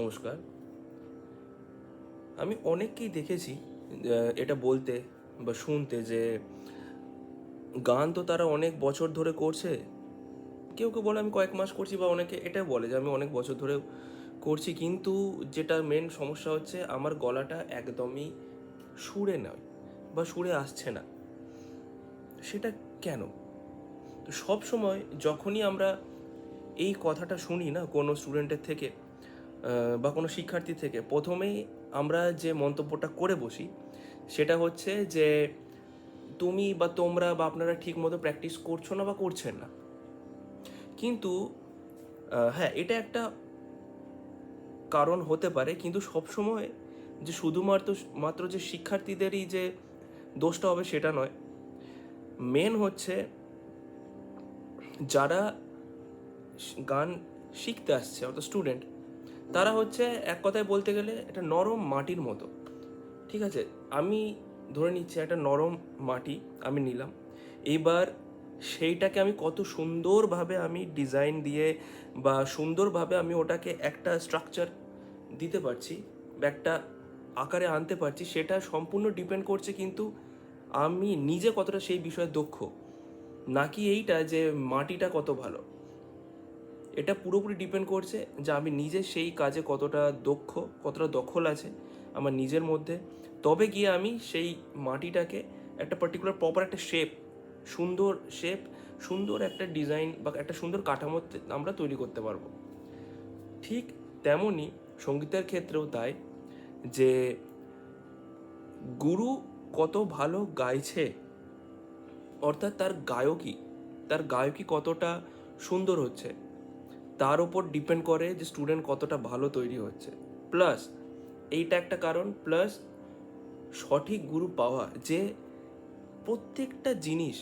নমস্কার। আমি অনেককেই দেখেছি এটা বলতে বা শুনতে যে গান তো তারা অনেক বছর ধরে করছে। কেউ কেউ বলে আমি কয়েক মাস করছি বা অনেকে এটা বলে যে আমি অনেক বছর ধরে করছি, কিন্তু যেটা মেন সমস্যা হচ্ছে আমার গলাটা একদমই সুরে নয় বা সুরে আসছে না। সেটা কেন? তো সব সময় যখনই আমরা এই কথাটা শুনি না কোনো স্টুডেন্টের থেকে বা কোনো শিক্ষার্থী থেকে প্রথমেই আমরা যে মন্তব্যটা করে বসি, সেটা হচ্ছে যে তুমি বা তোমরা বা আপনারা ঠিক মতো প্র্যাকটিস করছ না বা করছেন না। কিন্তু হ্যাঁ এটা একটা কারণ হতে পারে, কিন্তু সবসময় যে শুধুমাত্র, মাত্র যে শিক্ষার্থীদেরই যে দোষটা হবে সেটা নয়। মেন হচ্ছে যারা গান শিখতে আসছে, অর্থাৎ স্টুডেন্ট তারা হচ্ছে এক কথায় বলতে গেলে একটা নরম মাটির মতো। ঠিক আছে? আমি ধরে নিচ্ছি একটা নরম মাটি আমি নিলাম। এইবার সেইটাকে আমি কত সুন্দরভাবে আমি ডিজাইন দিয়ে বা সুন্দরভাবে আমি ওটাকে একটা স্ট্রাকচার দিতে পারছি, বা একটা আকারে আনতে পারছি, সেটা সম্পূর্ণ ডিপেন্ড করছে কিন্তু আমি নিজে কতটা সেই বিষয়ে দক্ষ। নাকি এইটা যে মাটিটা কত ভালো? এটা পুরোপুরি ডিপেন্ড করছে যে আমি নিজে সেই কাজে কতটা দক্ষ, কতটা দখল আছে আমার নিজের মধ্যে। তবে গিয়ে আমি সেই মাটিটাকে একটা পার্টিকুলার প্রপার একটা শেপ সুন্দর শেপ সুন্দর একটা ডিজাইন বা একটা সুন্দর কাঠামো আমরা তৈরি করতে পারব। ঠিক তেমনই সঙ্গীতের ক্ষেত্রেও তাই যে গুরু কত ভালো গাইছে, অর্থাৎ তার গায়কী তার গায়কী কতটা সুন্দর হচ্ছে। তার ওপর ডিপেন্ড করে যে স্টুডেন্ট কতটা ভালো তৈরি হচ্ছে। প্লাস এইটা একটা কারণ প্লাস সঠিক গুরু পাওয়া যে প্রত্যেকটা জিনিস,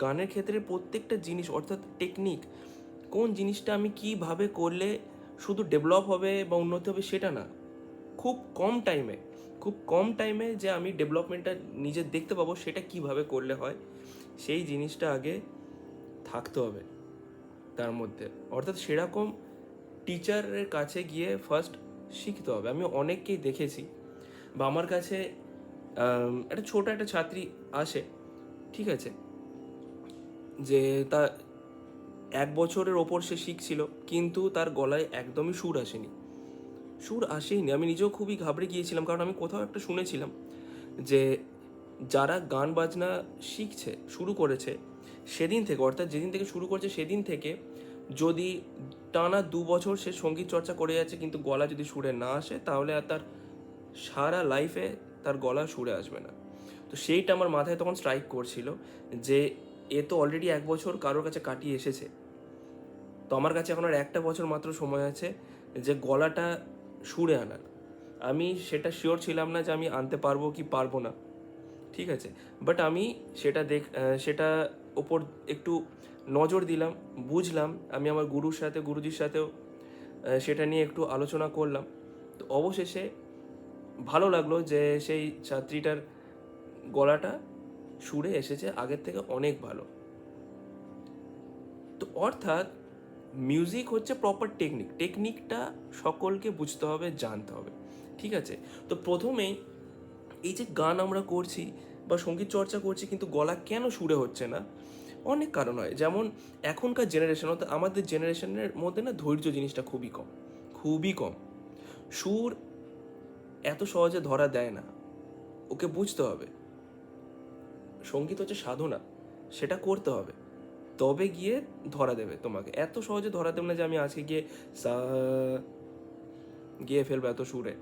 গানের ক্ষেত্রে প্রত্যেকটা জিনিস, অর্থাৎ টেকনিক কোন জিনিসটা আমি কীভাবে করলে শুধু ডেভেলপ হবে বা উন্নতি হবে সেটা না। খুব কম টাইমে খুব কম টাইমে যে আমি ডেভেলপমেন্টটা নিজে দেখতে পাবো সেটা কীভাবে করলে হয়, সেই জিনিসটা আগে থাকতে হবে। তার মধ্যে। অর্থাৎ সেরকম টিচারের কাছে গিয়ে ফার্স্ট শিখতে হবে। আমি অনেককেই দেখেছি বা আমার কাছে একটা ছোট একটা ছাত্রী আসে, ঠিক আছে, যে তা এক বছরের ওপর সে শিখছিল, কিন্তু তার গলায় একদমই সুর আসেনি। সুর আসেইনি। আমি নিজেও খুবই ঘাবড়ে গিয়েছিলাম, কারণ আমি কোথাও একটা শুনেছিলাম যে যারা গান বাজনা শিখছে, শুরু করেছে সেদিন থেকে, অর্থাৎ যেদিন থেকে শুরু করছে সেদিন থেকে যদি টানা দু বছর সে সংগীত চর্চা করে যাচ্ছে, কিন্তু গলা যদি সুরে না আসে, তাহলে আর তার সারা লাইফে তার গলা সুরে আসবে না। তো সেইটা আমার মাথায় তখন স্ট্রাইক করছিল যে এ তো অলরেডি এক বছর কারোর কাছে কাটিয়ে এসেছে। তো আমার কাছে এখন আর একটা বছর মাত্র সময় আছে যে গলাটা সুরে আনার। আমি সেটা শিওর ছিলাম না যে আমি আনতে পারব কি পারব না। ঠিক আছে? বাট আমি সেটা দেখ সেটা ওপর একটু নজর দিলাম, বুঝলাম। আমি আমার গুরুর সাথে, গুরুজির সাথেও সেটা নিয়ে একটু আলোচনা করলাম। তো অবশেষে ভালো লাগল যে সেই ছাত্রীটার গলাটা সুরে এসেছে, আগের থেকে অনেক ভালো। তো অর্থাৎ মিউজিক হচ্ছে প্রপার টেকনিক টেকনিকটা সকলকে বুঝতে হবে, জানতে হবে। ঠিক আছে? তো প্রথমেই এই যে গান আমরা করছি বা সংগীত চর্চা করছি, কিন্তু গলা কেন সুরে হচ্ছে না? অনেক কারণ হয়। যেমন এখনকার জেনারেশন অর্থাৎ আমাদের জেনারেশনের মধ্যে না ধৈর্য জিনিসটা খুবই কম খুবই কম। সুর এত সহজে ধরা দেয় না। ওকে বুঝতে হবে। সংগীত হচ্ছে সাধনা, সেটা করতে হবে। তবে গিয়ে ধরা দেবে তোমাকে। এত সহজে ধরা দেবে না যে আমি আজকে গিয়ে সা, গিয়ে ফেলব এত সুরে।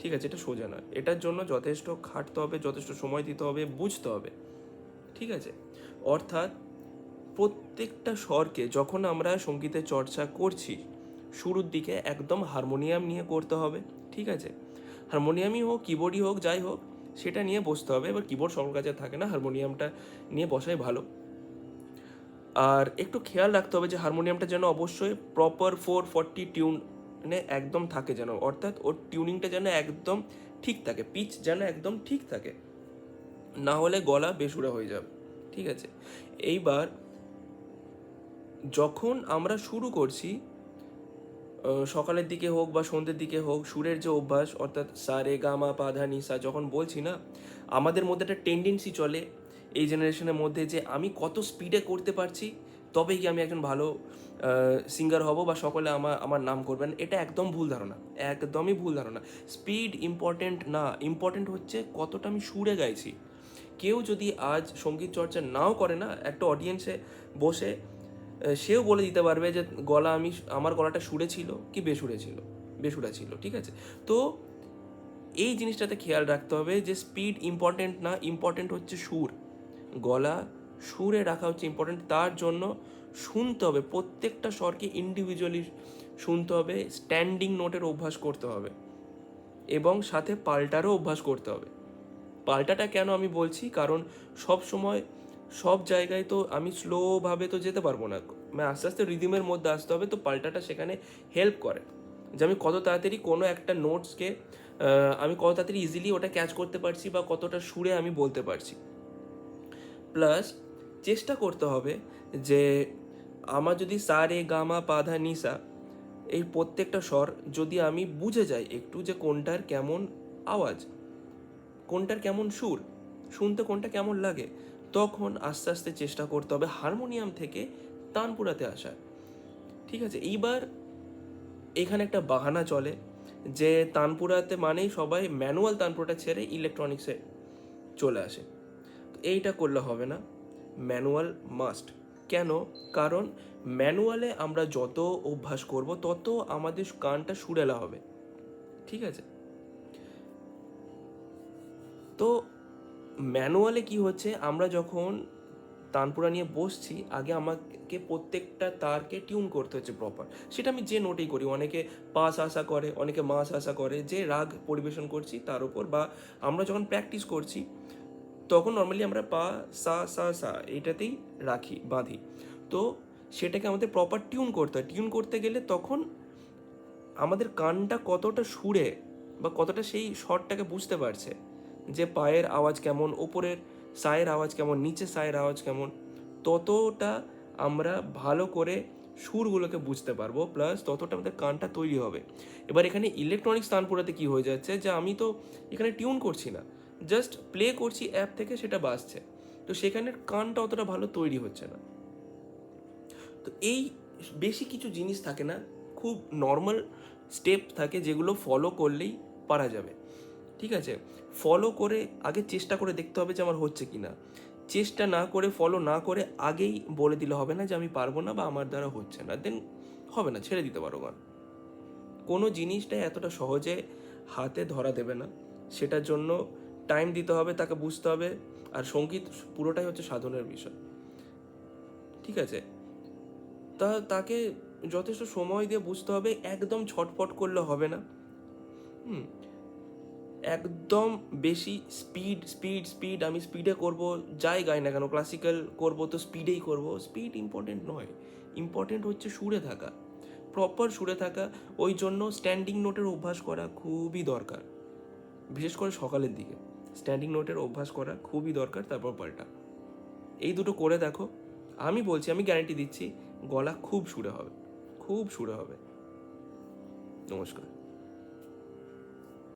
ঠিক আছে, এটা সোজা নয়। এটার জন্য যথেষ্ট খাটতে হবে, যথেষ্ট সময় দিতে হবে, বুঝতে হবে। ঠিক আছে? অর্থাৎ প্রত্যেকটা স্বরকে যখন আমরা সঙ্গীতের চর্চা করছি, শুরুর দিকে একদম হারমোনিয়াম নিয়ে করতে হবে, ঠিক আছে? হারমোনিয়ামই হোক, কিবোর্ডই হোক, যাই হোক, সেটা নিয়ে বসতে হবে। এবার কিবোর্ড সবার কাছে থাকে না, হারমোনিয়ামটা নিয়ে বসাই ভালো। আর একটু খেয়াল রাখতে হবে যে হারমোনিয়ামটা যেন অবশ্যই প্রপার ফোর ফর্টি টিউনে একদম থাকে যেন, অর্থাৎ ওর টিউনিংটা যেন একদম ঠিক থাকে, পিচ যেন একদম ঠিক থাকে। না হলে গলা বেসুরা হয়ে যাবে, ঠিক আছে? এইবার যখন আমরা শুরু করছি সকালের দিকে হোক বা সন্ধ্যের দিকে হোক, সুরের যে অভ্যাস, অর্থাৎ সা, রে, গা, মা, পা, ধা সা, যখন বলছি না, আমাদের মধ্যে একটা টেন্ডেন্সি চলে এই জেনারেশনের মধ্যে যে আমি কত স্পিডে করতে পারছি তবেই কি আমি একজন ভালো সিঙ্গার হব বা সকলে আমার আমার নাম করবেন? এটা একদম ভুল ধারণা, একদমই ভুল ধারণা। স্পিড ইম্পর্টেন্ট না ইম্পর্টেন্ট হচ্ছে কতটা আমি সুরে গাইছি। কেউ যদি আজ সংগীত চর্চা নাও করে না, একটা অডিয়েন্সে বসে সেও বলে দিতে পারবে যে, গলা আমি, আমার গলাটা সুরে ছিল কি বেসুরে ছিল? বেসুরা ছিল। ঠিক আছে? তো এই জিনিসটাতে খেয়াল রাখতে হবে যে স্পিড ইম্পর্টেন্ট না ইম্পর্টেন্ট হচ্ছে সুর। গলা সুরে রাখা হচ্ছে ইম্পর্টেন্ট তার জন্য শুনতে হবে। প্রত্যেকটা স্বরকে ইন্ডিভিজুয়ালি শুনতে হবে। স্ট্যান্ডিং নোটের অভ্যাস করতে হবে। এবং সাথে পাল্টারও অভ্যাস করতে হবে। পাল্টাটা কেন আমি বলছি? কারণ সব সময় সব জায়গায় তো আমি স্লোভাবে তো যেতে পারব না। মানে আস্তে আস্তে রিদিমের মধ্যে আসতে হবে। তো পাল্টাটা সেখানে হেল্প করে। যে আমি কত তাড়াতাড়ি কোনো একটা নোটসকে আমি কত তাড়াতাড়ি ইজিলি ওটা ক্যাচ করতে পারছি বা কতটা সুরে আমি বলতে পারছি। প্লাস চেষ্টা করতে হবে যে আমার যদি সা রে গামা পাধা নিসা এই প্রত্যেকটা স্বর যদি আমি বুঝে যাই একটু যে কোনটার কেমন আওয়াজ, কোনটার কেমন সুর, শুনতে কোনটা কেমন লাগে, তখন আস্তে আস্তে চেষ্টা করতে হবে হারমোনিয়াম থেকে তানপুরাতে আসার ঠিক আছে? এইবার এখানে একটা বাহানা চলে যে তানপুরাতে মানেই সবাই ম্যানুয়াল তানপুরাটা ছেড়ে ইলেকট্রনিক্সে চলে আসে। এইটা করলে হবে না। ম্যানুয়াল মাস্ট কেন? কারণ ম্যানুয়ালে আমরা যত অভ্যাস করব, তত আমাদের গানটা সুরেলা হবে। ঠিক আছে? তো ম্যানুয়ালে কি হচ্ছে? আমরা যখন তানপুরা নিয়ে বসছি, আগে আমাকে প্রত্যেকটা তারকে টিউন করতে হচ্ছে প্রপার সেটা আমি যে নোটেই করি, অনেকে পাস আশা করে, অনেকে মাস আশা করে, যে রাগ পরিবেশন করছি তার উপর বা আমরা যখন প্র্যাকটিস করছি তখন নর্মালি আমরা পা, সা সা সা এটাতেই রাখি, বাঁধি। তো সেটাকে আমাদের প্রপার টিউন করতে হয়। টিউন করতে গেলে তখন আমাদের কানটা কতটা সুরে বা কতটা সেই শটটাকে বুঝতে পারছে যে পায়ের আওয়াজ কেমন, ওপরের সায়ের আওয়াজ কেমন নিচে সায়ের আওয়াজ কেমন, ততটা আমরা ভালো করে সুরগুলোকে বুঝতে পারব প্লাস ততটা আমাদের কানটা তৈরি হবে। এবার এখানে ইলেকট্রনিক্স তানপুরাতে কি হয়ে যাচ্ছে যে আমি তো এখানে টিউন করছি না। জাস্ট প্লে করছি অ্যাপ থেকে সেটা বাজছে। তো সেখানে কানটা অতটা ভালো তৈরি হচ্ছে না। তো এই বেশি কিছু জিনিস থাকে না, খুব নর্মাল স্টেপ থাকে যেগুলো ফলো করলেই পারা যাবে। ঠিক আছে? ফলো করে আগে চেষ্টা করে দেখতে হবে যে আমার হচ্ছে কি না চেষ্টা না করে ফলো না করে আগেই বলে দিলে হবে না যে আমি পারব না বা আমার দ্বারা হচ্ছে না। দেন হবে না, ছেড়ে দিতে পারো গান কোনো জিনিসটাই এতটা সহজে হাতে ধরা দেবে না। সেটার জন্য টাইম দিতে হবে, তাকে বুঝতে হবে। আর সংগীত পুরোটাই হচ্ছে সাধনের বিষয়। ঠিক আছে? তা তাকে যথেষ্ট সময় দিয়ে বুঝতে হবে, একদম ছটফট করলে হবে না। হুম? একদম বেশি স্পিড স্পিড স্পিড আমি স্পিডে করব, যাই গাই না কেন ক্লাসিক্যাল করব তো স্পিডেই করব। স্পিড ইম্পর্টেন্ট নয়। ইম্পর্টেন্ট হচ্ছে সুরে থাকা। প্রপার সুরে থাকা, ওই জন্য স্ট্যান্ডিং নোটের অভ্যাস করা খুবই দরকার। বিশেষ করে সকালের দিকে। স্ট্যান্ডিং নোটের অভ্যাস করা খুবই দরকার, তারপর পাল্টা। এই দুটো করে দেখো, আমি বলছি, আমি গ্যারান্টি দিচ্ছি, গলা খুব সুরে হবে, খুব সুরে হবে। নমস্কার।